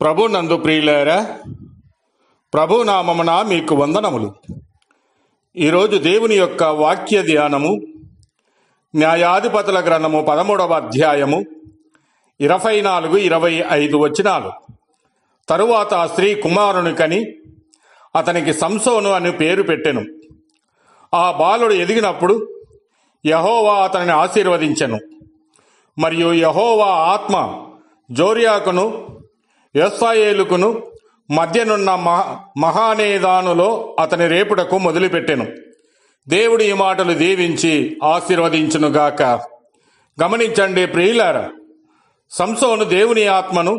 ప్రభు నందు ప్రియులారా ప్రభు నామమున మీకు వందనములు. ఈరోజు దేవుని యొక్క వాక్య ధ్యానము న్యాయాధిపతుల గ్రంథము పదమూడవ అధ్యాయము ఇరవై నాలుగు ఇరవై ఐదు వచనాలు. తరువాత ఆ స్త్రీ కుమారుని కని అతనికి సంసోను అని పేరు పెట్టెను. ఆ బాలుడు ఎదిగినప్పుడు యహోవా అతనిని ఆశీర్వదించెను. మరియు యహోవా ఆత్మ జోరియాకును ఎస్సాయేలుకును మధ్యనున్న మహా మహానేదానులో అతని రేపుటకు మొదలుపెట్టెను. దేవుడు ఈ మాటలు దీవించి ఆశీర్వదించునుగాక గమనించండి ప్రియులారా సంసోను దేవుని ఆత్మను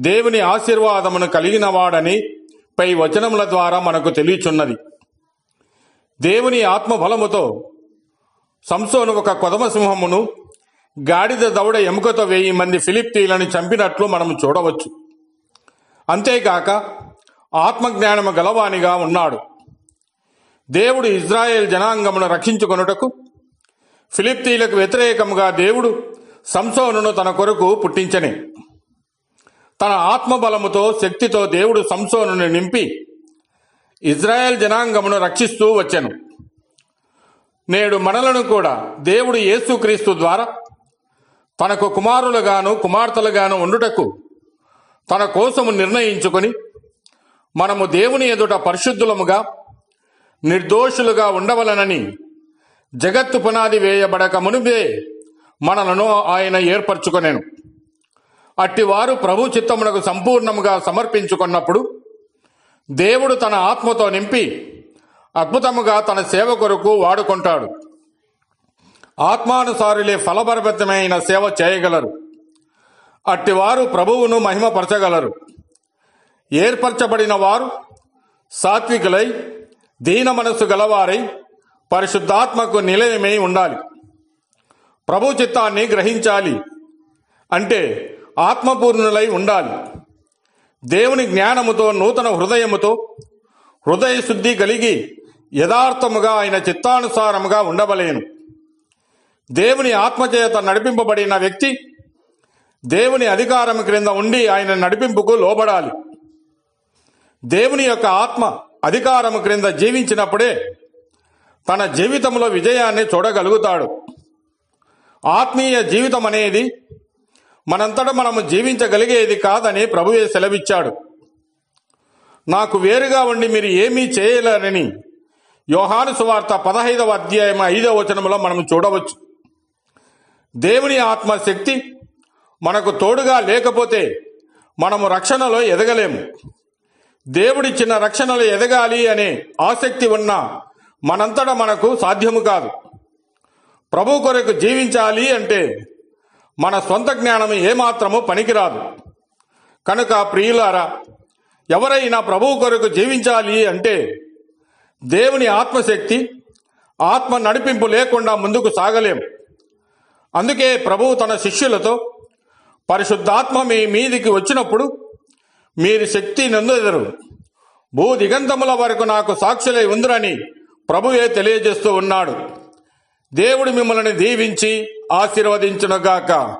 దేవుని ఆశీర్వాదమును కలిగినవాడని పై వచనముల ద్వారా మనకు తెలియచున్నది. దేవుని ఆత్మ బలముతో సంసోను ఒక కొదమ సింహమును గాడిద దౌడ ఎముకతో వెయ్యి మంది ఫిలిప్తీలను చంపినట్లు మనం చూడవచ్చు. అంతేకాక ఆత్మజ్ఞానము గలవానిగా ఉన్నాడు. దేవుడు ఇజ్రాయెల్ జనాంగమును రక్షించుకొనుటకు ఫిలిప్తీలకు వ్యతిరేకముగా దేవుడు సంసోనును తన కొరకు పుట్టించని తన ఆత్మబలముతో శక్తితో దేవుడు సంసోనుని నింపి ఇజ్రాయెల్ జనాంగమును రక్షిస్తూ వచ్చెను. నేడు మనలను కూడా దేవుడు యేసుక్రీస్తు ద్వారా తనకు కుమారులుగాను కుమార్తెలుగాను ఉండుటకు తన కోసము నిర్ణయించుకొని మనము దేవుని ఎదుట పరిశుద్ధులముగా నిర్దోషులుగా ఉండవలనని జగత్తు పునాది వేయబడక మునిపే మనలను ఆయన ఏర్పరచుకొనేను. అట్టివారు ప్రభు చిత్తమునకు సంపూర్ణముగా సమర్పించుకున్నప్పుడు దేవుడు తన ఆత్మతో నింపి అద్భుతముగా తన సేవ కొరకు వాడుకుంటాడు. ఆత్మానుసారులే ఫలపరబద్ధమైన సేవ చేయగలరు. అట్టివారు ప్రభువును మహిమపరచగలరు. ఏర్పరచబడిన వారు సాత్వికులై దీన మనస్సు గలవారై పరిశుద్ధాత్మకు నిలయమై ఉండాలి. ప్రభు చిత్తాన్ని గ్రహించాలి. అంటే ఆత్మపూర్ణులై ఉండాలి. దేవుని జ్ఞానముతో నూతన హృదయముతో హృదయ శుద్ధి కలిగి యథార్థముగా ఆయన చిత్తానుసారముగా ఉండవలేను. దేవుని ఆత్మచేత నడిపింపబడిన వ్యక్తి దేవుని అధికారం క్రింద ఉండి ఆయన నడిపింపుకు లోబడాలి. దేవుని యొక్క ఆత్మ అధికారం క్రింద జీవించినప్పుడే తన జీవితంలో విజయాన్ని చూడగలుగుతాడు. ఆత్మీయ జీవితం అనేది మనంతట మనము జీవించగలిగేది కాదని ప్రభువే సెలవిచ్చాడు. నాకు వేరుగా ఉండి మీరు ఏమీ చేయలేరని యోహాను సువార్త పదహైదవ అధ్యాయం ఐదవ వచనంలో మనం చూడవచ్చు. దేవుని ఆత్మ శక్తి మనకు తోడుగా లేకపోతే మనము రక్షణలో ఎదగలేము. దేవుడిచ్చిన రక్షణలు ఎదగాలి అనే ఆసక్తి ఉన్న మనంతట మనకు సాధ్యము కాదు. ప్రభు కొరకు జీవించాలి అంటే మన సొంత జ్ఞానం ఏమాత్రము పనికిరాదు. కనుక ప్రియులారా ఎవరైనా ప్రభు కొరకు జీవించాలి అంటే దేవుని ఆత్మశక్తి ఆత్మ నడిపింపు లేకుండా ముందుకు సాగలేం అందుకే ప్రభువు తన శిష్యులతో పరిశుద్ధాత్మ మీ మీదికి వచ్చినప్పుడు మీరు శక్తి నందెదరు. భూ దిగంతముల వరకు నాకు సాక్షులై ఉందిరని ప్రభువే తెలియజేస్తూ ఉన్నాడు. దేవుడు మిమ్మల్ని దీవించి ఆశీర్వదించునుగాక.